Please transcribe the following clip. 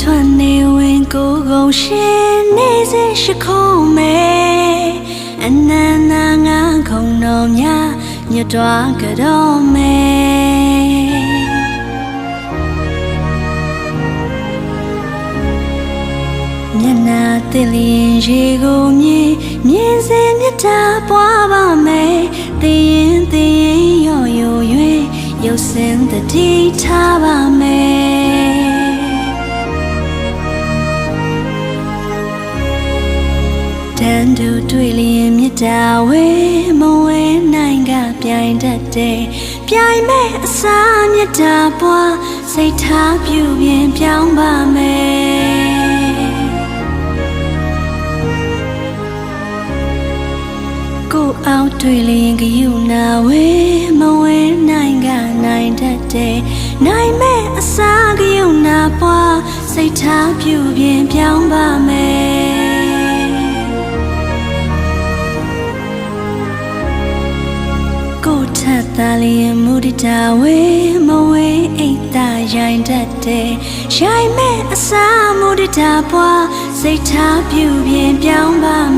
ထွက်နေဝင်ကိုယ်ကုန်ရှင်နေစေရှိခုံးမဲအနန္နာငါခုံတော်များညွတ်တော်ကြတော်မဲမျက်နာတည်လျင်ရေကိုမြင်မြင်စေမြတ်တာပွားပါမယ်တည်ရင်တည်ရင်ရော့ရော့ရွေရုပ်စင်တတိထားပါမယ် တန်တူတွေ့လျင်မြတ်တာဝဲမဝဲနိုင်ကပြိုင်တတ်တဲ့ပြိုင်မဲ့အစာမြတ်တာပွားစိတ်ထားပြုပြင်ပြောင်းပါမယ်ကိုအောင်တွေ့လျင်ကယူနာဝဲမဝဲနိုင်ကနိုင်တတ်တဲ့နိုင်မဲ့အစားကယူနာပွားစိတ်ထားပြုပြင်ပြောင်းပါမယ် ထက်သားလျင်မူတတာဝဲမဝဲအိတ်သာရိုင်တတ်တဲ့ရိုင်မဲ့အစားမူတတာပွားစိတ်ထားပြုပြင်ပြောင်းပါမယ်